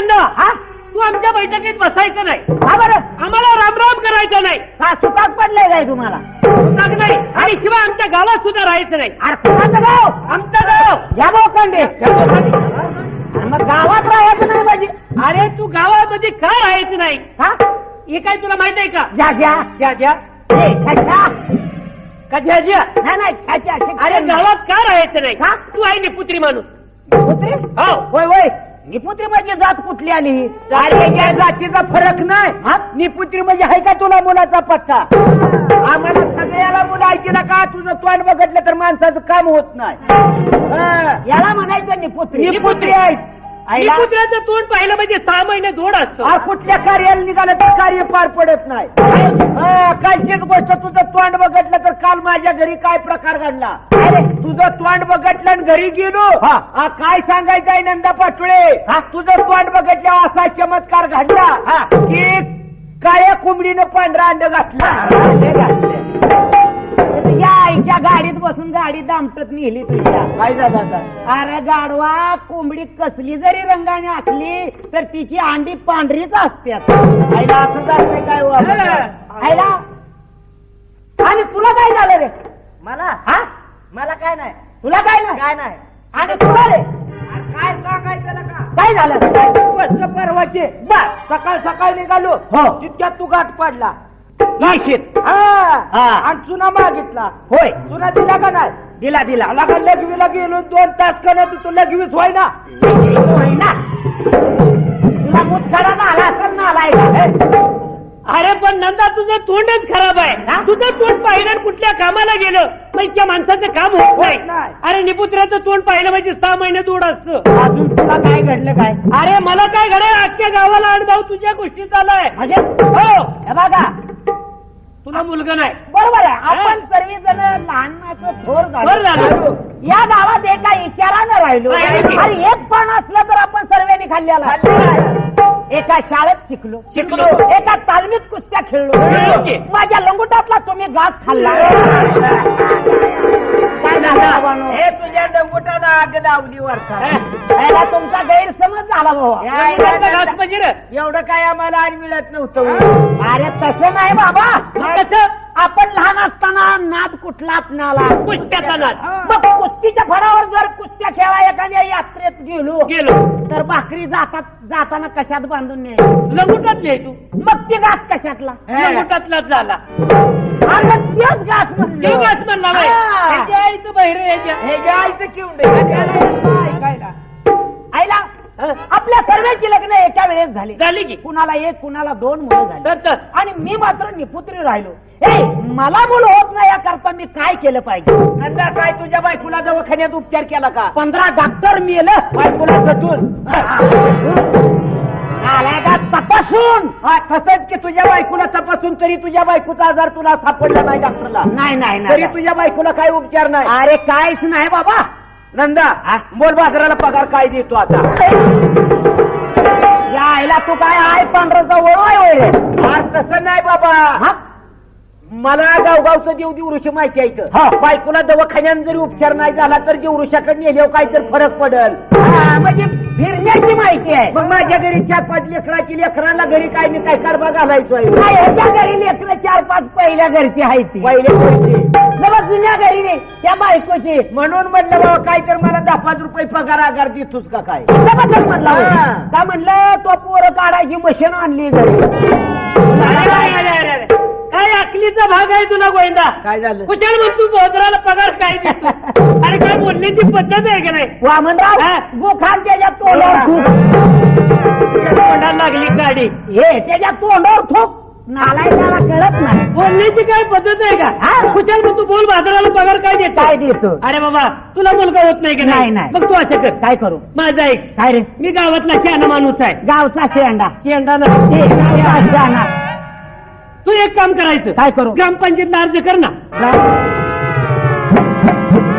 नंदा हा? तू आमच्या बैठकीत बसायचं नाही. का बरं. आम्हाला रामराम करायचं नाही. का सुताक पडलंय काय तुम्हाला? सुताक नाही. आणि शिवाय आमच्या गावात सुद्धा राहायचं नाही. अरे कुणाचं गाव? आमचं गाव. घ्या मग गावात राहायचं नाही म्हणजे? अरे तू गावामध्ये का राहायचं नाही? हा? हे काय तुला माहीत आहे का? ज्या ज्या ज्या ज्या ए, का ज्या ज्या नाही नाही अरे गावात का राहायचं नाही? का? तू आहे निपुत्री माणूस. निपुत्री? हो. होय होय. निपुत्री म्हणजे जात कुठली आली? अरे या जातीचा फरक नाही. हा? निपुत्री म्हणजे आहे का तुला मुलाचा पत्ता? आम्हाला सगळ्याला मुलं आहे तिला का? तुझं तोंड बघितलं तर माणसाचं काम होत नाही. याला म्हणायचं निपुत्री. निपुत्री आहेस. आईला- निपुत्र्याचं तोंड पाहिलं म्हणजे सहा महिने धोड असतो. आ, कुठल्या कार्याला निघालं तर कार्य पार पडत नाही. हा, कालचीच गोष्ट तुझं तोंड बघितलं तर काल माझ्या घरी काय प्रकार घडला? अरे तुझं तोंड बघितलं आणि घरी गेलो? हा, काय सांगायचं आहे नंदा पाटोळे? तुझं तोंड बघितल्यावर असा चमत्कार घडला की काळ्या कोंबडीनं पांढरा अंड घातला. बसून गाडी दामटत नेली तुझ्या. काय झालं अरे गाडवा कोंबडी कसली जरी रंगाने असली तर तिची अंडी पांढरीच असतात आईला असं झालं काय हो? आईला? आणि तुला काय झालं रे? मला? हा? मला काय नाही. तुला काय नाही? काय नाही. आणि तुला रे? काय सांगायचं ना का काय झालं? गोष्ट परवाची. बर. सकाळ सकाळ निघालो. हो. तितक्यात तू गाठ पडला. निश्चित हा. हा. आणि चुना मागितला. होय. चुना दिला का नाही? दिला दिला. मला का लघवीला गेलो दोन तास करत तू लघवीच ना होय ना तुला मुतखडा आला असेल ना आलाय का? हे? अरे पण नंदा तुझं तोंडच खराब हा? आहे तुझं तोंड पाहिलं आणि कुठल्या कामाला गेलं? मग त्या माणसाचं काम होत होत नाही. नाही. अरे निपुत्राचं तोंड पाहिलं म्हणजे सहा महिने दूड असतं. अजून तुला काय घडलं काय? अरे मला काय घडे अख्ख्या गावाला अनुभव तुझ्या गोष्टी चालाय म्हणजे? हो. हे बघा. तुला मुलगा नाही. बरोबर आहे. आपण सर्वजण लहानाचं थोर थोर झालो. झालो. या गावात एका विचारानं राहिलो. राहिलो. आणि एक पण असलं तर आपण सर्वांनी खाल्ल्याला एका शाळेत शिकलो. शिकलो. एका तालमीत कुस्त्या खेळलो. माझ्या लंगोटातला तुम्ही घास खाल्ला. तुमचा गैरसमज झाला भाऊ. म्हणजे. एवढं काय आम्हाला आणि मिळत नव्हतं. अरे तसं नाही बाबा. आपण लहान असताना नाद कुठला आपणाला? कुस्त्याचा नाद. मग? कुस्तीच्या फळावर जर कुस्त्या खेळा एखाद्या यात्रेत गेलो गेलो. तर भाकरी जातात जाताना कशात बांधून ने लंगुटातली आहे तू मग ते घास कशातला? लंगुटातलाच झाला. तेच घास म्हणलं. घास म्हणला हा. आईचं हे ऐकायला. आईला हा. आपल्या सर्वांची लग्न एका वेळेस झाली. झाली की? कुणाला एक कुणाला दोन मुलं झाली. तर तर. आणि मी मात्र निपुत्री राहिलो. ए मला मुलं होत नाही याकरता मी काय केलं पाहिजे? नंदा काय तुझ्या बायकोला दवाखान्यात उपचार केला का? पंधरा डॉक्टर मेलं. बायकोला का तपासून हा तसंच की तुझ्या बायकोला तपासून तरी तुझ्या बायकोचा आजार तुला सापडला नाही डॉक्टरला. नाही नाही तरी नाही. तुझ्या बायकोला काय उपचार नाही. अरे काहीच नाही बाबा. नंदा बोल बाजाराला पगार काय देतो आता? या आईला तू काय आहे पांढरचा वळू आहे होय रे अरे तसं नाही बाबा हा? मला गावगावचं देव दिवृषी माहिती आहे. हा. बायकोला दवाखान्यात जरी उपचार नाही झाला तर दिवृषाकडे नेल्यावर काहीतरी फरक पडल हा, म्हणजे फिरण्याची माहिती आहे मग माझ्या घरी चार पाच लेकराची लेकराला घरी काय नाही काय कारभार घालायचो आहे काय ह्याच्या घरी लेकरं चार पाच पहिल्या घरची आहे ती पहिले घरचे नवा जुन्या घरी रे त्या बायकोची म्हणून म्हटलं बाबा काय तर मला दहा पाच रुपये पगार आगार देतोस का काय त्याच्याबद्दल म्हणला होय. हा. का म्हणलं तो पोरं काढायची मशीन आणली घरी अरे, अरे, अरे, अरे, अरे. काय अकलीचा भाग आहे तुला गोविंदा. काय झालं? कुठे मग तू बोजराला पगार काय देतो? अरे काय बोलण्याची पद्धत आहे का नाही? वामनराव हा. गोखान त्याच्या तोंडावर. थूक तुझ्या तोंडाला लागली गाडी हे त्याच्या तोंडावर थूक. नालायकाला कळत नाही. बोलण्याची काय पद्धत आहे हा. का कुठे मग तू बोल बाजाराला पगार काय देतो? काय देतो? अरे बाबा तुला मुलगा होत नाही की नाही, नाही. मग तू असं कर. काय करू? माझा ऐक काय रे? मी गावातला शहाणा माणूस आहे. गावचा शेंडा. शेंडा ते गावचा शेणा तू एक काम करायचं. काय करू? ग्रामपंचायतला अर्ज कर ना.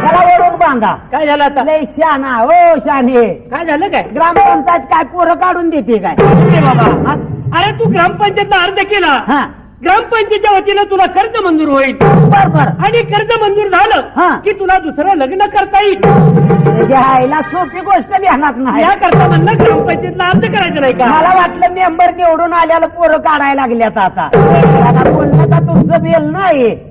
त्याला ओढून बांधा. काय झालं आता? लय शाना ओ शाने काय झालं काय? ग्रामपंचायत काय पोरं काढून देते काय? अरे बाबा. अरे तू ग्रामपंचायतला अर्ज केला. हा. ग्रामपंचायतीच्या वतीनं तुला कर्ज मंजूर होईल. बर बर. आणि कर्ज मंजूर हा. झालं की तुला दुसरं लग्न करता येईल. आईला सोपी गोष्ट ध्यानात नाही. या करता म्हणलं ग्रामपंचायतीला अर्ज करायचं नाही का? मला वाटलं मेंबर निवडून आल्याला पोरं काढायला लागल्यात आता. आता बोलणं का तुमचं बेल नाही.